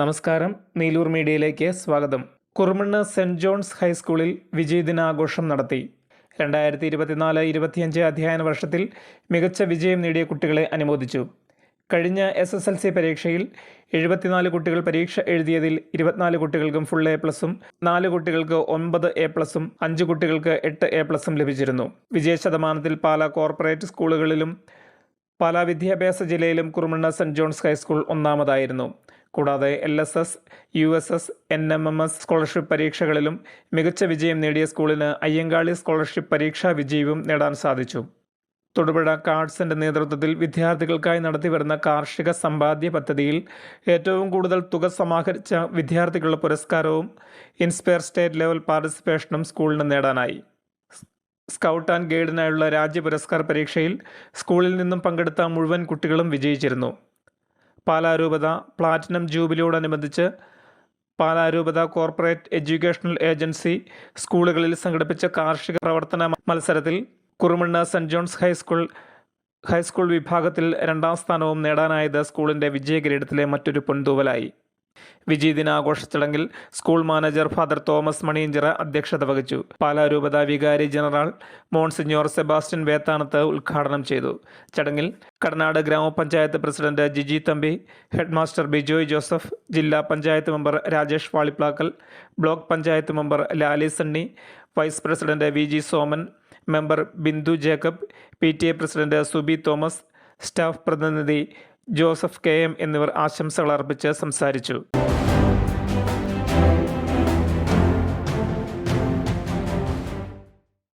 നമസ്കാരം. നീലൂർ മീഡിയയിലേക്ക് സ്വാഗതം. കുറുമണ്ണ് സെന്റ് ജോൺസ് ഹൈസ്കൂളിൽ വിജയദിനാഘോഷം നടത്തി. രണ്ടായിരത്തി ഇരുപത്തിനാല് ഇരുപത്തിയഞ്ച് അധ്യയന വർഷത്തിൽ മികച്ച വിജയം നേടിയ കുട്ടികളെ അനുമോദിച്ചു. കഴിഞ്ഞ എസ് എസ് എൽ സി പരീക്ഷയിൽ എഴുപത്തിനാല് കുട്ടികൾ പരീക്ഷ എഴുതിയതിൽ ഇരുപത്തിനാല് കുട്ടികൾക്കും ഫുൾ എ പ്ലസും നാല് കുട്ടികൾക്ക് ഒൻപത് എ പ്ലസും അഞ്ച് കുട്ടികൾക്ക് എട്ട് എ പ്ലസും ലഭിച്ചിരുന്നു. വിജയ ശതമാനത്തിൽ പാല കോർപ്പറേറ്റ് സ്കൂളുകളിലും പാലാ വിദ്യാഭ്യാസ ജില്ലയിലും Kurumanna Saint John's high school ഒന്നാമതായിരുന്നു. കൂടാതെ L S S U S S N M M S scholarship പരീക്ഷകളിലും മികച്ച വിജയം നേടിയ സ്കൂളിന് അയ്യങ്കാളി സ്കോളർഷിപ്പ് പരീക്ഷാ വിജയവും നേടാൻ സാധിച്ചു. തൊടുപുഴ കാർഡ്സിന്റെ നേതൃത്വത്തിൽ വിദ്യാർത്ഥികൾക്കായി നടത്തിവരുന്ന കാർഷിക സമ്പാദ്യ പദ്ധതിയിൽ ഏറ്റവും കൂടുതൽ തുക സമാഹരിച്ച വിദ്യാർത്ഥികളുടെ പുരസ്കാരവും ഇൻസ്പയർ സ്റ്റേറ്റ് ലെവൽ പാർട്ടിസിപ്പേഷനും സ്കൂളിന് നേടാനായി. സ്കൗട്ട് ആൻഡ് ഗൈഡിനായുള്ള രാജ്യ പുരസ്കാർ പരീക്ഷയിൽ സ്കൂളിൽ നിന്നും പങ്കെടുത്ത മുഴുവൻ കുട്ടികളും വിജയിച്ചിരുന്നു. പാലാരൂപത പ്ലാറ്റിനം ജൂബിലിയോടനുബന്ധിച്ച് പാലാരൂപത കോർപ്പറേറ്റ് എഡ്യൂക്കേഷണൽ ഏജൻസി സ്കൂളുകളിൽ സംഘടിപ്പിച്ച കാർഷിക പ്രവർത്തന മത്സരത്തിൽ Kurumanna Saint John's high school high school വിഭാഗത്തിൽ രണ്ടാം സ്ഥാനവും നേടാനായത് സ്കൂളിന്റെ വിജയകിരീടത്തിലെ മറ്റൊരു പൊൻതൂവലായി. വിജയ ദിനാഘോഷ ചടങ്ങിൽ school manager father Thomas Maniyanchira അധ്യക്ഷത വഹിച്ചു. പാലാ രൂപത വികാരി ജനറൽ മോൺസിഞ്ഞോർ സെബാസ്റ്റ്യൻ വേത്താനത്ത് ഉദ്ഘാടനം ചെയ്തു. ചടങ്ങിൽ കടനാട് ഗ്രാമപഞ്ചായത്ത് president Jiji Thampi headmaster Bijoy Joseph ജില്ലാ panchayat member Rajesh Valiplackal block panchayat member Lali Sunny vice president V G Soman member Bindu Jacob P T A president Subi Thomas staff പ്രതിനിധി Joseph K M എന്നിവർ ആശംസകൾ അർപ്പിച്ച് സംസാരിച്ചു